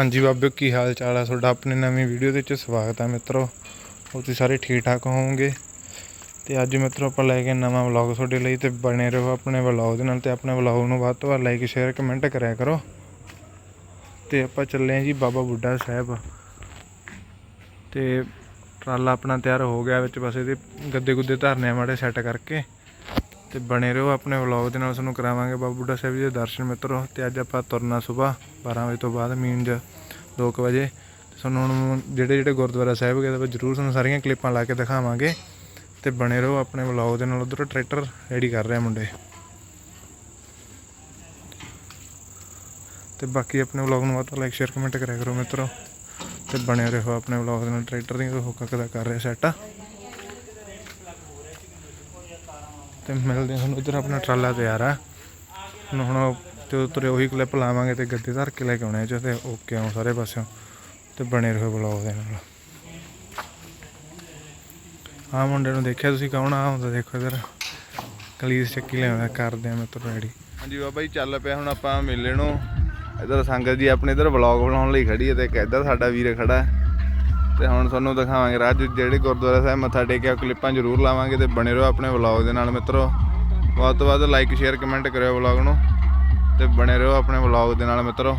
ਹਾਂਜੀ ਬਾਬਿਓ ਕੀ ਹਾਲ ਚਾਲ ਹੈ ਤੁਹਾਡਾ ਆਪਣੀ ਨਵੀਂ ਵੀਡੀਓ ਦੇ ਵਿੱਚ ਸਵਾਗਤ ਹੈ ਮਿੱਤਰੋ। ਹੋ ਤੁਸੀਂ ਸਾਰੇ ਠੀਕ ਠਾਕ ਹੋਵੋਗੇ? ਤੇ ਅੱਜ ਮਿੱਤਰੋ ਆਪਾਂ ਲੈ ਕੇ ਨਵਾਂ ਵਲੌਗ ਤੁਹਾਡੇ ਲਈ ਤੇ ਬਣੇ ਰਹੋ ਆਪਣੇ ਵਲੌਗ ਦੇ ਨਾਲ ਤੇ ਆਪਣੇ ਵਲੌਗ ਨੂੰ ਵੱਧ ਤੋਂ ਵੱਧ ਲਾਈਕ ਸ਼ੇਅਰ ਕਮੈਂਟ ਕਰਿਆ ਕਰੋ। ਤੇ ਆਪਾਂ ਚੱਲੇ ਹਾਂ ਜੀ ਬਾਬਾ ਬੁੱਢਾ ਸਾਹਿਬ। ਤੇ ਟਰਾਲਾ ਆਪਣਾ ਤਿਆਰ ਹੋ ਗਿਆ ਵਿੱਚ, ਬਸ ਇਹਦੇ ਗੱਦੇ ਗੁੱਦੇ ਧਰਨੇ ਆ ਮਾੜੇ ਸੈੱਟ ਕਰਕੇ। ਤੇ ਬਣੇ ਰਹੋ ਆਪਣੇ ਵਲੌਗ ਦੇ ਨਾਲ, ਤੁਹਾਨੂੰ ਕਰਾਵਾਂਗੇ ਬਾਬਾ ਬੁੱਢਾ ਸਾਹਿਬ ਜੀ ਦੇ ਦਰਸ਼ਨ ਮਿੱਤਰੋ। ਤੇ ਅੱਜ ਆਪਾਂ ਤੁਰਨਾ ਸਵੇਰ 12 ਵਜੇ ਤੋਂ ਬਾਅਦ ਮੀਨਜ 2 ਵਜੇ। ਤੇ ਤੁਹਾਨੂੰ ਹੁਣ ਜਿਹੜੇ ਜਿਹੜੇ ਗੁਰਦੁਆਰਾ ਸਾਹਿਬ ਗਏ ਤਾਂ ਜ਼ਰੂਰ ਤੁਹਾਨੂੰ ਸਾਰੀਆਂ ਕਲਿੱਪਾਂ ਲਾ ਕੇ ਦਿਖਾਵਾਂਗੇ। ਤੇ ਬਣੇ ਰਹੋ ਆਪਣੇ ਵਲੌਗ ਦੇ ਨਾਲ, ਉਧਰ ਟਰੈਕਟਰ ਰੈਡੀ ਕਰ ਰਿਹਾ ਮੁੰਡੇ। ਤੇ ਬਾਕੀ ਆਪਣੇ ਵਲੌਗ ਨੂੰ ਵੱਧ ਲਾਈਕ ਸ਼ੇਅਰ ਕਮੈਂਟ ਕਰਿਆ ਕਰੋ ਮਿੱਤਰੋ। ਤੇ ਬਣੇ ਰਹੋ ਆਪਣੇ ਵਲੌਗ ਦੇ ਨਾਲ, ਟਰੈਕਟਰ ਦੀ ਹੁੱਕਾ ਕਦਾ ਕਰ ਰਿਹਾ ਸੈੱਟ। ਤੇ ਮਿਲਦੇ ਹਾਂ ਤੁਹਾਨੂੰ ਇੱਧਰ ਆਪਣਾ ਟਰਾਲਾ ਤਿਆਰ ਆ। ਹੁਣ ਹੁਣ ਤੇ ਉਤਰੇ ਉਹੀ ਕਲਿੱਪ ਲਾਵਾਂਗੇ ਤੇ ਗੱਦੇ ਧਰ ਕੇ ਲੈ ਕੇ ਆਉਣੇ ਚ ਤੇ ਓਕੇ ਆਉਂ ਸਾਰੇ ਪਾਸਿਓਂ। ਤੇ ਬਣੇ ਰਹੋ ਬਲੌਗ ਦੇ ਨਾਲ। ਆ ਮੁੰਡੇ ਨੂੰ ਦੇਖਿਆ ਤੁਸੀਂ ਕੌਣ ਆ? ਹੁੰਦਾ ਦੇਖੋ ਇੱਧਰ। ਕਲੀਸ ਚੱਕੀ ਲਿਆਉਂਦਾ ਕਰਦੇ ਆ ਮਿੱਤਰ ਰੈਡੀ ਹਾਂਜੀ ਬਾਬਾ ਜੀ, ਚੱਲ ਪਿਆ ਹੁਣ ਆਪਾਂ ਮੇਲੇ ਨੂੰ। ਇੱਧਰ ਸੰਗਤ ਜੀ ਆਪਣੇ ਇੱਧਰ ਵਲੌਗ ਬਣਾਉਣ ਲਈ ਖੜੀ ਹੈ ਤੇ ਇੱਕ ਇੱਧਰ ਸਾਡਾ ਵੀਰ ਖੜਾ। ਹੈ ਤੇ ਹੁਣ ਤੁਹਾਨੂੰ ਦਿਖਾਵਾਂਗੇ ਰਾਜ ਜਿਹੜੇ ਗੁਰਦੁਆਰਾ ਸਾਹਿਬ ਮੱਥਾ ਟੇਕਿਆ ਕਲਿੱਪਾਂ ਜ਼ਰੂਰ ਲਾਵਾਂਗੇ ਤੇ ਬਣੇ ਰਹੋ ਆਪਣੇ ਵਲੌਗ ਦੇ ਨਾਲ ਮਿੱਤਰੋ। ਵੱਧ ਤੋਂ ਵੱਧ ਲਾਈਕ ਸ਼ੇਅਰ ਕਮੈਂਟ ਕਰਿਓ ਵਲੌਗ ਨੂੰ ਤੇ ਬਣੇ ਰਹੋ ਆਪਣੇ ਵਲੌਗ ਦੇ ਨਾਲ ਮਿੱਤਰੋ।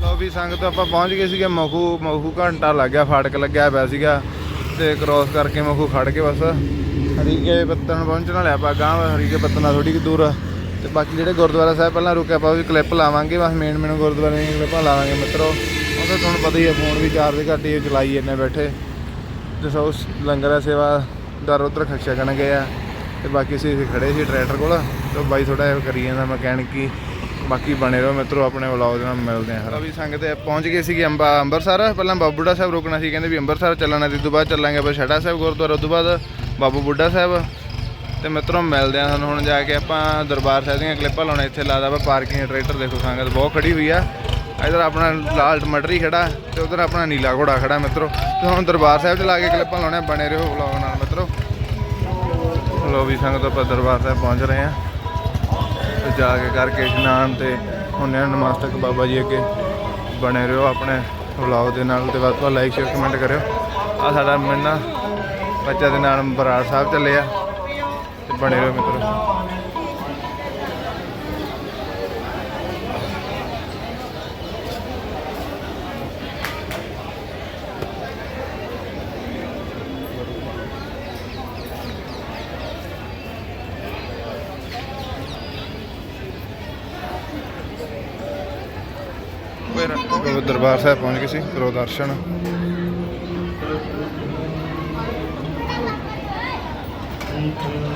ਲੋ ਵੀ ਸੰਗਤ, ਆਪਾਂ ਪਹੁੰਚ ਗਏ ਸੀਗੇ ਮਖੂ ਮਖੂ ਘੰਟਾ ਲੱਗ ਗਿਆ, ਫਾਟਕ ਲੱਗਿਆ ਪਿਆ ਸੀਗਾ ਤੇ ਕ੍ਰੋਸ ਕਰਕੇ ਮਖੂ ਖੜ ਕੇ ਬਸ। ਹਰੀਕੇ ਪੱਤਨ ਪਹੁੰਚਣ ਵਾਲੇ ਆਪਾਂ ਗਾਂ ਹਰੀਕੇ ਪੱਤਨ ਨਾਲ ਥੋੜੀ ਕਿ ਦੂਰ। ਆ ਤੇ ਬਾਕੀ ਜਿਹੜੇ ਗੁਰਦੁਆਰਾ ਸਾਹਿਬ ਪਹਿਲਾਂ ਰੁਕਿਆ ਆਪਾਂ ਵੀ ਕਲਿੱਪ ਲਾਵਾਂਗੇ, ਬਸ ਮੇਨ ਮੇਨ ਗੁਰਦੁਆਰੇ ਦੀਆਂ ਕਲਿੱਪਾਂ ਲਾਵਾਂਗੇ ਮਿੱਤਰੋ। ਉਹ ਤਾਂ ਤੁਹਾਨੂੰ ਪਤਾ ਹੀ ਹੈ ਫੋਨ ਵੀ ਚਾਰਜ ਘੱਟ ਹੀ ਚਲਾਈ ਜੰਨੇ ਬੈਠੇ। ਤੇ ਸੋ ਲੰਗਰ ਦਾ ਸੇਵਾ ਦਰ ਉਧਰ ਖਰਚਾ ਕਰਨ ਗਏ ਆ। ਤੇ ਬਾਕੀ ਅਸੀਂ ਇੱਥੇ ਖੜੇ ਸੀ ਟਰੈਕਟਰ ਕੋਲ, ਤੇ ਬਾਈ ਥੋੜਾ ਜਿਹਾ ਕਰੀ ਜਾਂਦਾ ਮਕੈਨਿਕ ਮਕੈਨਿਕੀ ਬਾਕੀ ਬਣੇ ਰਹੋ ਮਿੱਤਰੋ, ਆਪਣੇ ਵਲੌਗ ਦੇ ਨਾਲ ਮਿਲਦੇ ਆ। ਹਰ ਵੀ ਸੰਗਤ ਪਹੁੰਚ ਗਏ ਸੀਗੇ ਅੰਬਾ ਅੰਮ੍ਰਿਤਸਰ ਪਹਿਲਾਂ ਬਾਬੂ ਬੁੱਢਾ ਸਾਹਿਬ ਰੁਕਣਾ ਸੀ, ਕਹਿੰਦੇ ਵੀ ਅੰਮ੍ਰਿਤਸਰ ਚੱਲਣਾ ਤੇ ਤੋਂ ਬਾਅਦ ਚੱਲਾਂਗੇ ਆਪਾਂ ਛੜਾ ਸਾਹਿਬ ਗੁਰਦੁਆਰਾ, ਉਸ ਤੋਂ ਬਾਅਦ ਬਾਬੂ ਬੁੱਢਾ ਸਾਹਿਬ। ਤੇ ਮਿੱਤਰੋ ਮਿਲਦੇ ਆ ਸਾਨੂੰ ਹੁਣ ਜਾ ਕੇ ਆਪਾਂ ਦਰਬਾਰ ਸਾਹਿਬ ਦੀਆਂ ਕਲਿੱਪਾਂ ਲਾਉਣੇ। ਇੱਥੇ ਲਾਦਾ ਵਾ ਪਾਰਕਿੰਗ ਟਰੈਕਟਰ, ਦੇਖੋ ਸੰਗਤ ਬਹੁਤ ਖੜੀ ਹੋਈ ਆ। ਇਧਰ ਆਪਣਾ ਲਾਲ ਟਮਾਟਰੀ ਖੜਾ ਤੇ ਉਧਰ ਆਪਣਾ ਨੀਲਾ ਘੋੜਾ ਖੜਾ ਮਿੱਤਰੋ। ਤੇ ਹੁਣ ਦਰਬਾਰ ਸਾਹਿਬ 'ਚ ਲਾ ਕੇ ਕਲਿੱਪਾਂ ਲਾਉਣੇ ਬਣੇ ਰਹੋ ਵਲੌਗ ਨਾਲ ਮਿੱਤਰੋ। ਲੋ ਵੀ ਸੰਗਤ ਆਪਾਂ ਦਰਬਾਰ ਸਾਹਿਬ ਪਹੁੰਚ ਰਹੇ ਆ ਤੇ ਜਾ ਕੇ ਕਰਕੇ ਇਸ਼ਨਾਨ ਤੇ ਹੁੰਨੇ ਆ, ਨਮਸਤਕ ਬਾਬਾ ਜੀ ਅੱਗੇ। ਬਣੇ ਰਹੋ ਆਪਣੇ ਵਲੌਗ ਦੇ ਨਾਲ ਤੇ ਵੱਧ ਤੋਂ ਲਾਈਕ ਸ਼ੇਅਰ ਕਮੈਂਟ ਕਰਿਓ। ਆ ਸਾਡਾ ਮਿਲਣਾ ਬੱਚਾ ਦੇ ਨਾਲ ਬਰਾੜ ਸਾਹਿਬ ਚੱਲੇ ਆ। ਤੇ ਬਣੇ ਰਹੋ ਮਿੱਤਰੋ। ਦਰਬਾਰ ਸਾਹਿਬ ਪਹੁੰਚ ਗਏ ਸੀ ਕਰੋ ਦਰਸ਼ਨ। ਲੋ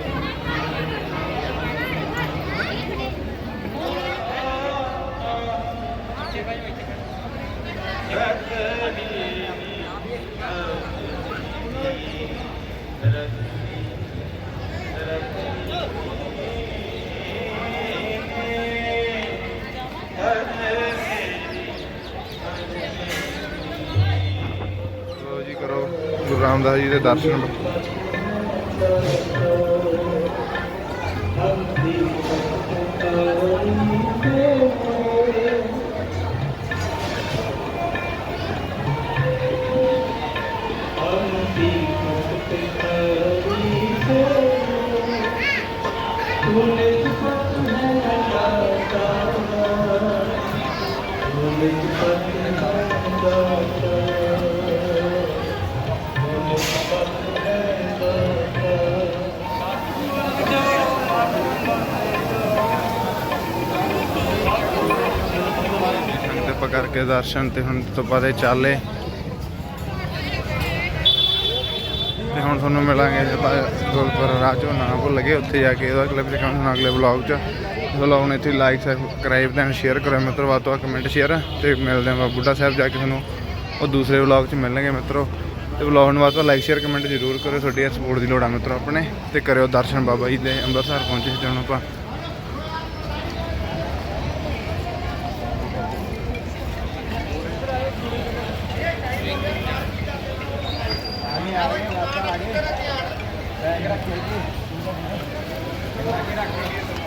ਗੁਰੂ ਰਾਮਦਾਸ ਜੀ ਦੇ ਦਰਸ਼ਨ। ਸੰਗਤ ਕਰਕੇ ਦਰਸ਼ਨ ਤੇ ਹੁਣ ਤੋਂ ਬਾਅਦ ਇਹ ਚੱਲੇ। ਤੇ ਹੁਣ ਤੁਹਾਨੂੰ ਮਿਲਾਂਗੇ ਜੇ ਗੁਰਦੁਆਰਾ ਰਾਜੋ ਨਾ ਭੁੱਲ ਗਏ, ਉੱਥੇ ਜਾ ਕੇ ਇਹਦਾ ਕਲਿੱਪ ਦਿਖਾਉਣ ਅਗਲੇ ਵਲੌਗ 'ਚ। ਵਲੌਗ ਨੂੰ ਇੱਥੇ ਲਾਈਕ ਸਬਸਕ੍ਰਾਈਬ ਤੇ ਸ਼ੇਅਰ ਕਰੋ ਮਿੱਤਰੋ, ਵੱਧ ਤੋਂ ਵੱਧ ਕਮੈਂਟ ਸ਼ੇਅਰ ਤੇ ਮਿਲਦੇ ਹਾਂ ਬਾਬਾ ਬੁੱਢਾ ਸਾਹਿਬ ਜਾ ਕੇ ਤੁਹਾਨੂੰ। ਉਹ ਦੂਸਰੇ ਵਲੌਗ 'ਚ ਮਿਲਣਗੇ ਮਿੱਤਰੋ। ਤੇ ਵਲੌਗ ਨੂੰ ਵੱਧ ਤੋਂ ਲਾਈਕ ਸ਼ੇਅਰ ਕਮੈਂਟ ਜ਼ਰੂਰ ਕਰੋ ਤੁਹਾਡੀ ਸਪੋਰਟ ਦੀ ਲੋੜ ਆ ਮਿੱਤਰੋ ਆਪਣੇ। ਤੇ ਕਰਿਓ ਦਰਸ਼ਨ ਬਾਬਾ ਜੀ ਦੇ ਅੰਮ੍ਰਿਤਸਰ ਪਹੁੰਚੇ ਸੀ ਹੁਣ ਆਪਾਂ ਸਾਹਮਣੇ ਆ ਰਹੇ ਆ ਵਾਪਸ ਆ ਗਏ ਬੈਗ ਰੱਖ ਲਈ ਜੀ ਰੱਖ। ਲਈ